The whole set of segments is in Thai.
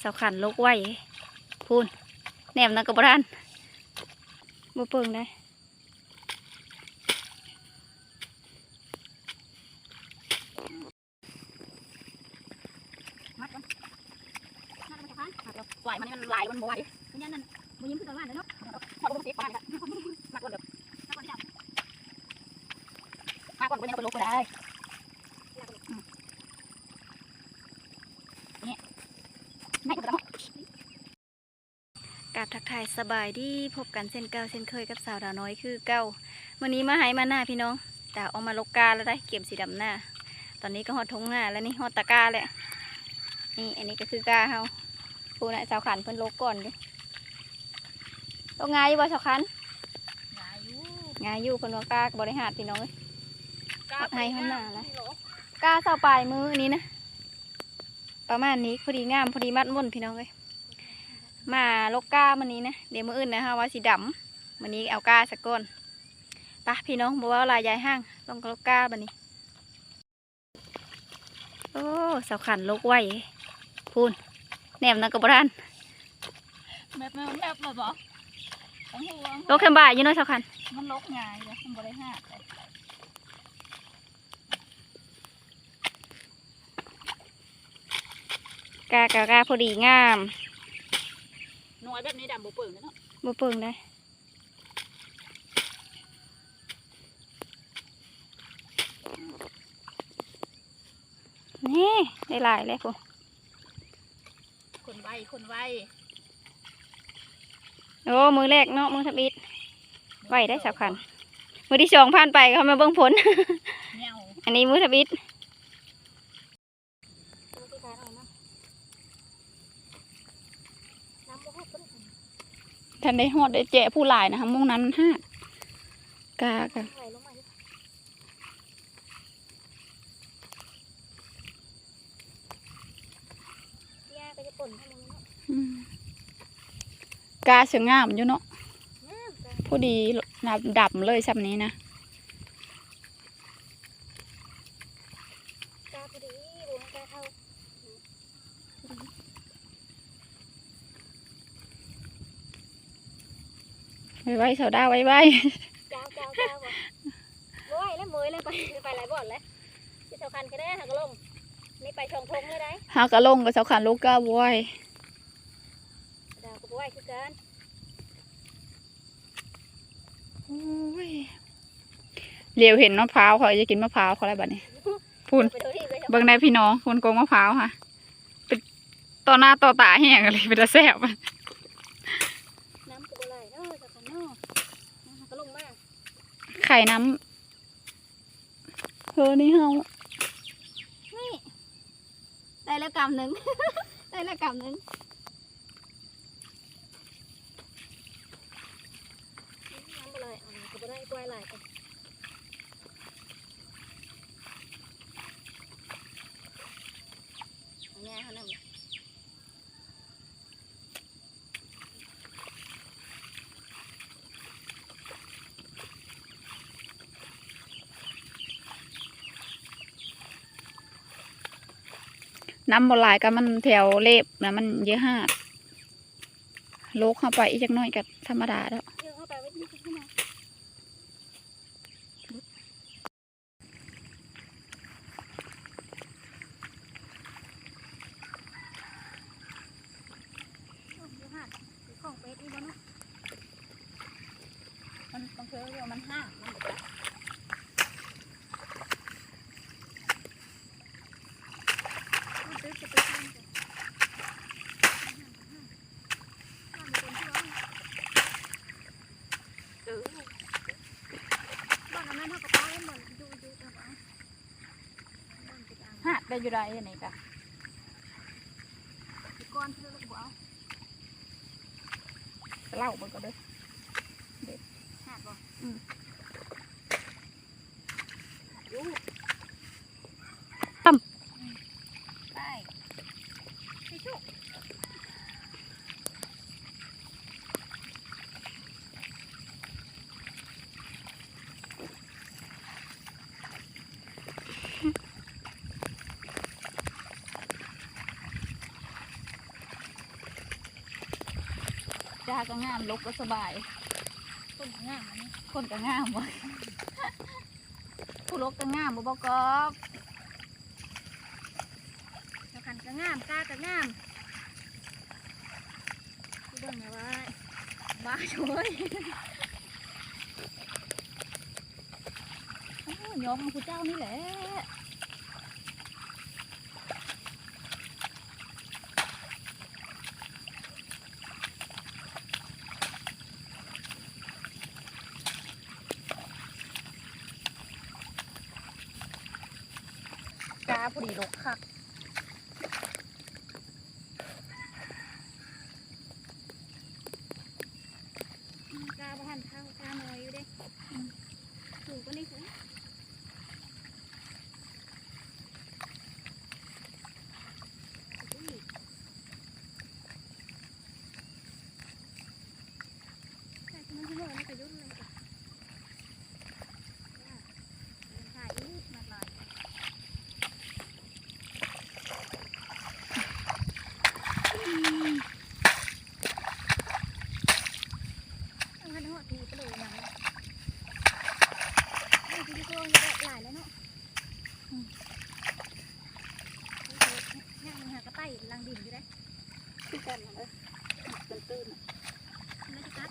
เสาขันลกไว้พูนแหนมนักกระบรานบ่เปิงได้มัดก่อนมัดมันจะพันมัดแล้วปล่อยมันนี่มันไหลายมันบ่ไหวมันยันนั่นบ่ยิ้มขึ้นตอนวันเลยเนาะพอบ่ต้องสีปานกันมัดก่อนเดี๋ยวมัดก่อนเดี๋ยวมัดก่อนบ่ยังเป็นลูกก็ได้นี่ไม่ก็ต้อง กราบ ทักทายสบายดีพบกันเส้นเก่าเส้นเคยกับสาวดาวน้อยคือเก่าวันนี้มาให้มาหน้าพี่น้องแต่เอามาลกกาแล้วได้เก็บสีดำหน้า ตอนนี้ก็หอดทงหน้าแล้วนี่หอดตะกร้าแหละนี่อันนี้ก็คือกาเฮาพูนะสาวขันเพิ่นลกก่อนดิลกงายอยู่บ่สาวขันหลายอยู่งายอยู่เพิ่นว่ากากบริหารพี่น้องเอ้ยกาให้ข้างหน้านะกาเสาปลายมืออันนี้นะประมาณนี้พอดีงามพอดีมัดม่วนพี่น้องเลย มาลกกามันนี้นะเดี๋ยวมืออื่นนะฮะว่าสีดำมันนี้เอากาสักก้อนไปะพี่น้องบอกว่าลายยายห้างลงลกกาบันนี้ โอ้เสาขันลกไว้พูนแหนมนักกระบรานแมบแมบแมบเลยบ่ต้องห่วงลกแคมบ่ายอยู่เน้อยเสาขันมันลกง่ายเลยมันบ่ได้หักเลยกากากาพอดีงามห น่วยแบบนี้ดำบ่เปิ่งเลยเนาะบ่เปิงได้นี่ได้หลายเลยพูคนไวคนไวโอ้ มือแรกเนาะ มือทับอิดไหวได้สำคัญมือที่สองผ่านไปเขามาเบิ่งผลเงี้ยวอันนี้มือทับอิด ท่านได้ฮอดได้แจะผู้หลายนะคะมุ่งนั้นห้ากากะอืมกาเสืองามอยู่เนาะพอดีนับดับเลยซ้ำนี้นะ ไว้ไว้เสาด้าไว้ไว้เจ้าเจ้าเจ้าบ่โอ้ยแล้วมือเลยไปไปหลายบ่อนเลยที่สำคัญก็ได้หักลงนี่ไปชงทงเลยได้หากระลงกับเสาขันลูกกาไว้ดาวก็บ่ไหวคือกันโอ้ยเดี๋ยวเห็นมะพร้าวเขาจะกินมะพร้าวเขาอะไรแบบนี้พูนไปดูที่เลยเบิ่งได้พี่น้องคนโกงมะพร้าวค่ะเป็นต่อหน้าต่อตาแห้งเลยเป็นตาแซ่บ น้ำก็บ่ไหลเนาะสำคัญเนาะหักลงมา ไข่น้ำเธอนี่เฮานี่ได้แล้วกำหนึ่ง ได้แล้วกำหนึ่งน้ำบ่ไหลอ่าไปได้กล้วยไหลกันเอาแง่เขาหนึ่ง น้ำบหลายก็มันแถวเล็บนะมันเยอะห้าโลกเข้าไปอีกจักน้อยก็ธรรมดาแล้ว เดี๋ยวเข้าไปไว้ที่ข้างในโอ้ยเดี๋ยวหาดเดี๋ยวของเป็ดนี่บ่เนาะ มันบางเทอเรียกมันห้ามันบอกว่า เอาเป็ดจะไปทำจ้ะห้าดห้าดห้าดห้าดเป็นเพื่อน เออ บ้านอันนั้นเขาก็ป้าให้มันดูดูแต่ว่าบ้านติดอ่าง ห้า ได้อยู่ได้ยังไงกะติดก้อนที่เราบอกเอาเล่าเบิ่งก็เด้อหาดบ่อืม ดูได้ไปชุก กาก็งามลกก็สบายต้นงามอันนี้คนก็งามบ่ผู้ลกก็งามบ่บ่กอบเจ้าคันก็งามกาก็งามดูเบิ่งนะว่าบ้าช่วยอ้าวยอมผู้เจ้านี่แหละ กาผู้ดีลกคักกาบ้านข้าวกาหน่อยอยู่เด้ถูกก็นี่สิแต่ที่มันที่โน่นนี่ก็ยุ่งเลยจ้ะถ่ายรูปมาหลายเอางั้นเอาทีไปเลยนะเอาทีที่โกงจะได้หลายแล้วเนาะอืม เนี่ยมันหากระต่ายลังดินอยู่ได้คือกันนะเด้อมันตื้นน่ะไม่ได้กัด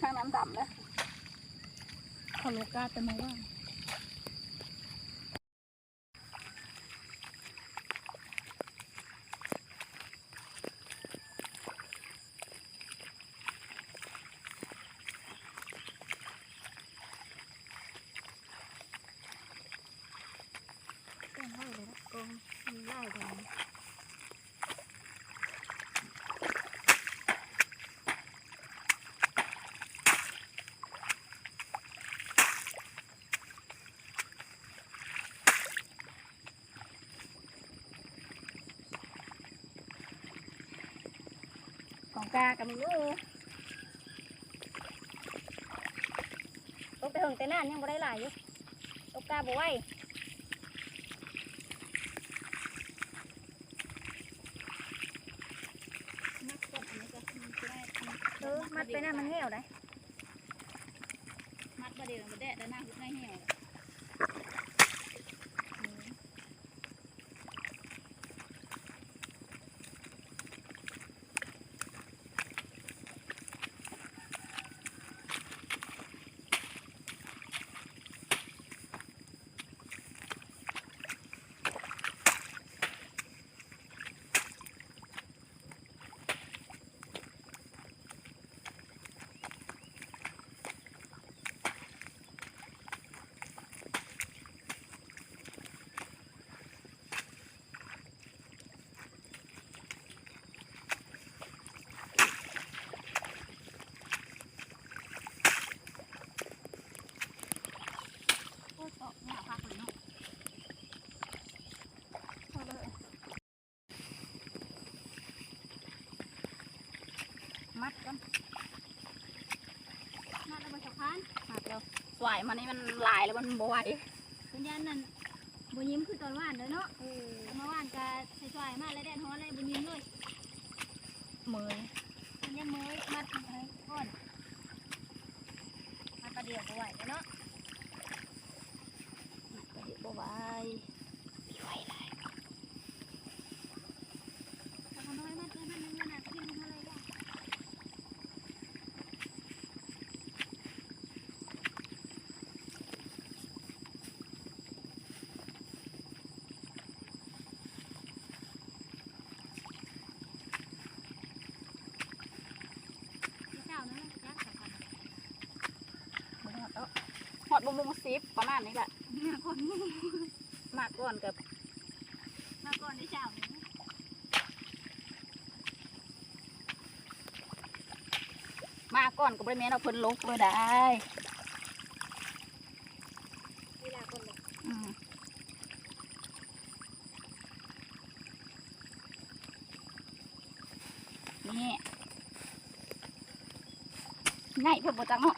ข้างน้ำดำแล้วขอโลกาแต่มาว่า โกงไล่เลยนะโกงมีไล่กัน ของกากับมีลูกตกไปหึงแต่นั่นยังบ่ได้หลายอยู่ตกกาบ่ไหวมัดก่อนอันนี้ก็มันจะได้เออมัดไปนั่นมันเหี่ยวได้มัดประเดี๋ยวมันแดดแล้วหน้าหุบในเหี่ยวโอ้ยตอกหน้าพักเลยเนาะเอาเลยมั ดกันมัดเอาไปสะพานมัดแล้วสวายมันนี่มันหลายแล้วมันบ่ไหวสัญญาณนั่นบ่ยิ้มคือตอนว่านเด้อเนาะเออเมื่อวานก็ใส่สายมาแล้วแดดฮ้อนเลยบ่ยิ้มเลยเมยสัญญาณเมยมัดอะไรก่อนมัดประเดี๋ยวบ่ไหวแล้วเนาะมัดประเดี๋ยวบ่ไหวแต่คนน้อยมัดเลยมันนึงน่ะกินเท่าไหร่ได้เช้านั้นยักษ์สะพาน บ่หอดแล้วหอด บ่มุงซิปประมาณนี้แหละมาก่อนมาก่อนกับมาก่อนได้เช้านี้มาก่อนก็บ่ได้แม่นเอาเพิ่นลกเลยได้เวลาคนเลยอืมนี่ง่ายเพิ่นบ่จังเนาะ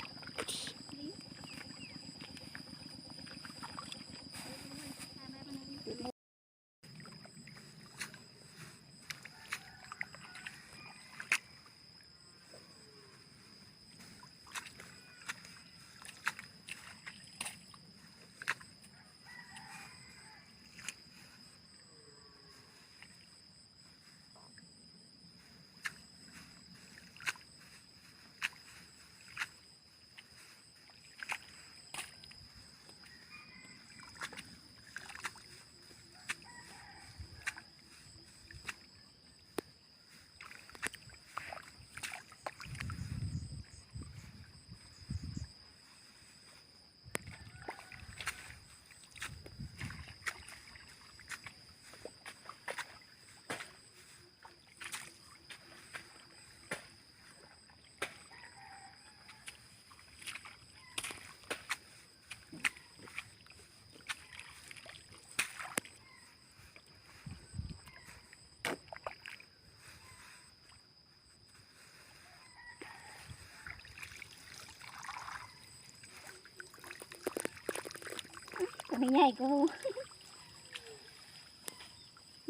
ม ไม่ใหญ่กู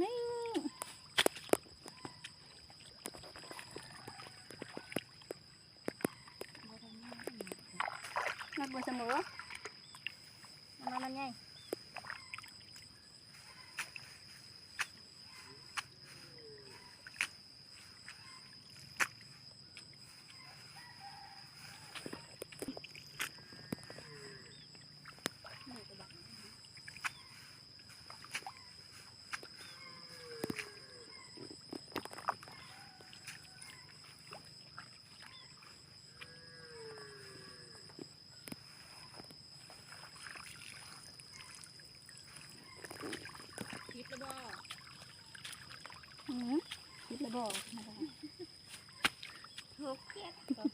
นี่นักบัวเสมอมันมันใหญ่ Okay.